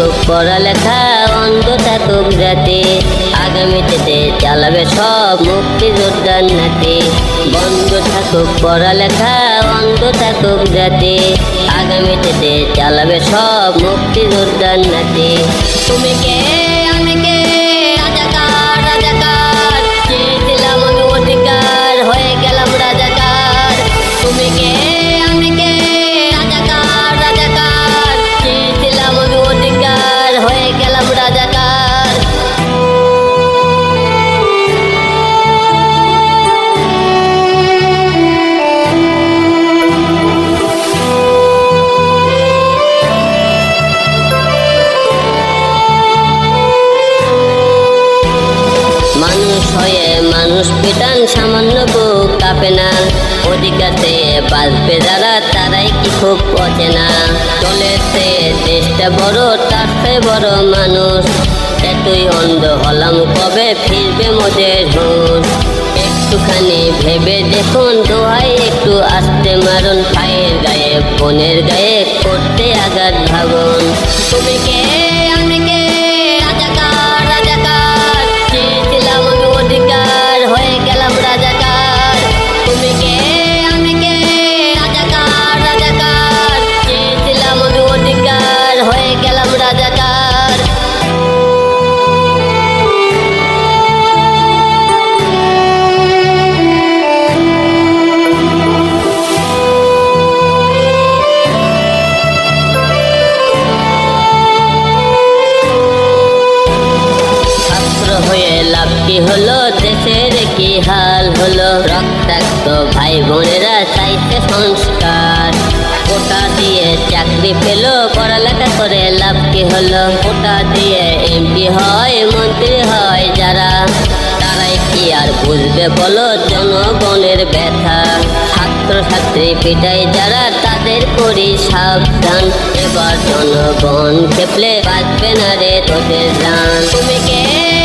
পড়ালেখা অন্ধ থাকুক রাতে আগামীতে চালাবে সব মুক্তি যোদ্ধার নাতে। বন্ধ থাকুক পড়ালেখা অন্ধ থাকুক রাতে আগামীতে চালাবে সব মুক্তি যোদ্ধার নাতে। তুমি কে? মানুষ সামান্য বুক কাঁপে না। অধিকারতে বাঁচবে যারা, তারাই কি খুব অচেনা চলেছে দেশটা বড়, তার বড় মানুষ। এতই অন্ধ হলাম কবে ফিরবে মোদের হুঁশ। একটুখানি ভেবে দেখুন, দোহাই একটু আসতে মারুন। পায়ের গায়ে, বোনের গায়ে করতে আঘাত ভাবুন। তুমি কে? হলো, দেশের কি হাল হলো? রক্তাক্ত ভাই বোনেরা চাইছে সংস্কার। ওটা দিয়ে চাকরি পেল, পড়ালেখা করে লাভ কি হলো? ওটা দিয়ে এমপি হয়, মন্ত্রী হয় যারা। তারাই কি আর বুঝবে বলো? জনগণের ব্যথা। ছাত্র ছাত্রী পিটাই যারা, তাদের করি সাবধান। এবার জনগণ খেপলে বাঁচবে না রে তোদের জান। তুমি কে?